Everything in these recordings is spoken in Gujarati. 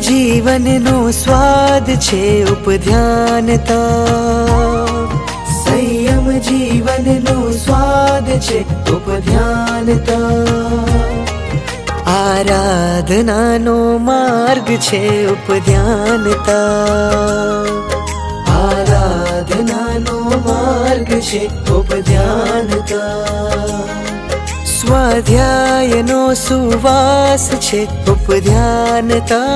જીવનનો સ્વાદ છે ઉપધ્યાનતા સંયમ જીવનનો સ્વાદ છે ઉપધ્યાનતા આરાધનાનો માર્ગ છે ઉપધ્યાનતા આરાધનાનો માર્ગ છે સ્વાધ્યાયનો સુવાસ છે ઉપધ્યાનતા.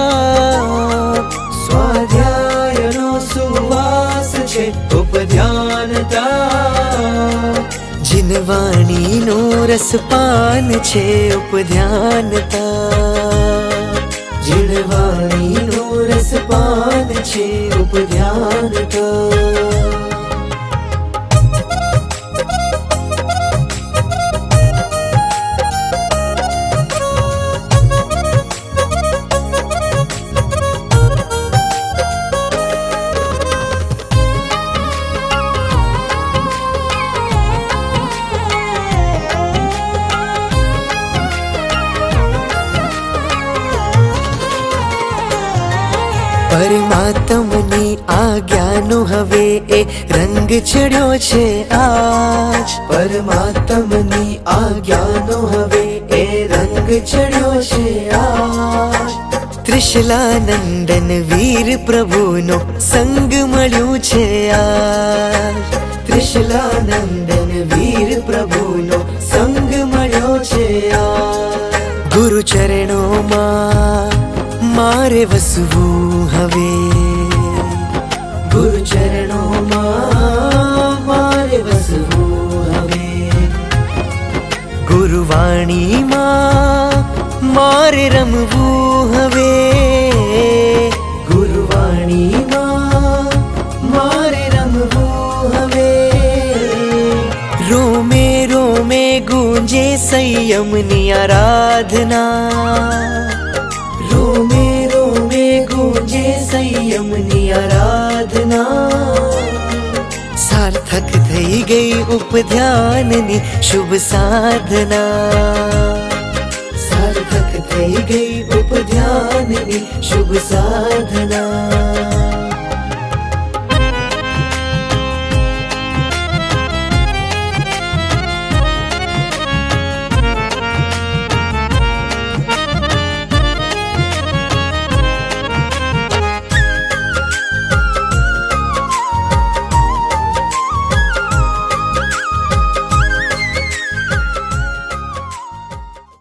સ્વાધ્યાયનો સુવાસ છે ઉપધ્યાનતા. જીનવાણીનો રસપાન છે ઉપધ્યાનતા. જીનવાણીનો રસપાન છે ઉપધ્યાનતા. પરમાત્મની જ્ઞાનો હવે એ રંગ ચડ્યો છે આજ. પરમાત્મની આજ્ઞાનો હવે એ રંગ ચડ્યો છે આજ. ત્રિશલાનંદન વીર પ્રભુનો સંગ મળ્યું છે આજ. ત્રિશલાનંદન વીર પ્રભુનો સંગ મળ્યો છે આ ગુરુ ચરણોમાં મારે વસવું હવે. ગુરુ ચરણોમાં મારે વસવું હવે. ગુરુવાણીમાં મારે રમવું હવે. ગુરુવાણીમાં મારે રમવું હવે. રોમે રોમે ગુંજે સંયમની આરાધના. રોમે રોમે ગુંજે સંયમની આરાધના સાર્થક થઈ ગઈ ઉપધ્યાનની શુભ સાધના સાર્થક થઈ ગઈ ઉપધ્યાનની શુભ સાધના